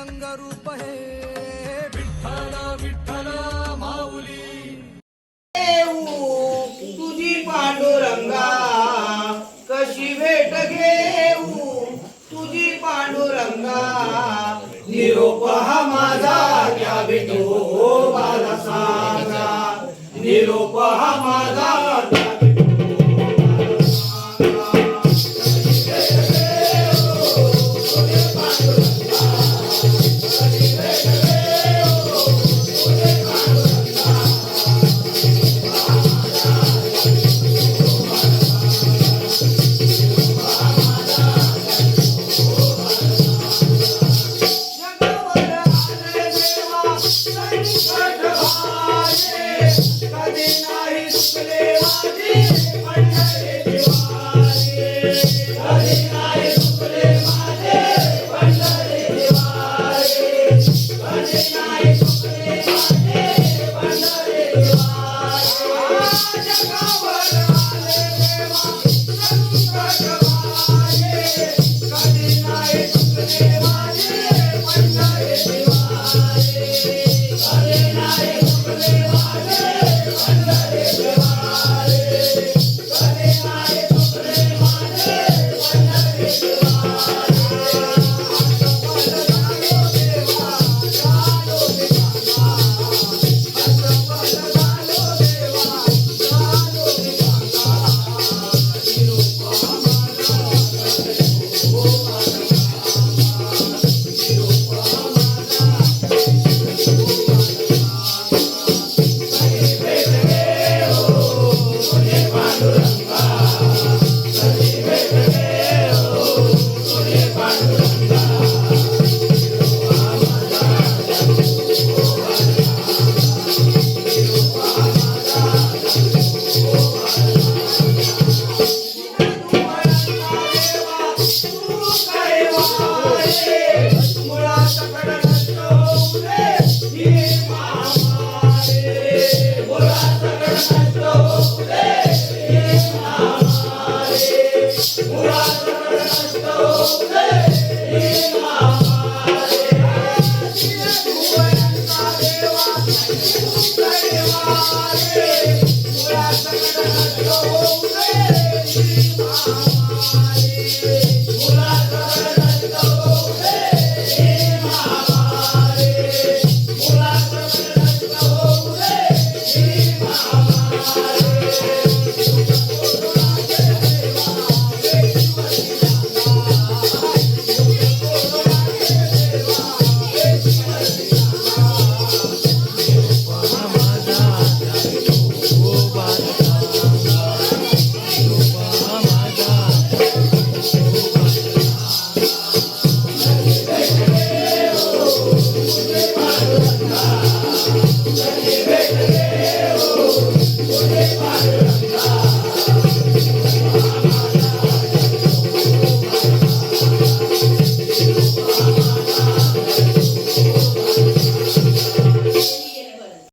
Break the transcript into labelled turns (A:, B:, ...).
A: रंग रूप हे विठ्ठल विठ्ठल माऊली.
B: तुझी पांडुरंगा कशी भेट घेऊ? तुझी पांडुरंगा निरोप हा माझा त्या भेटो मला सांगा. निरोप हा माझा पंढरे दिवारे Thank you. Hare Thank
C: you.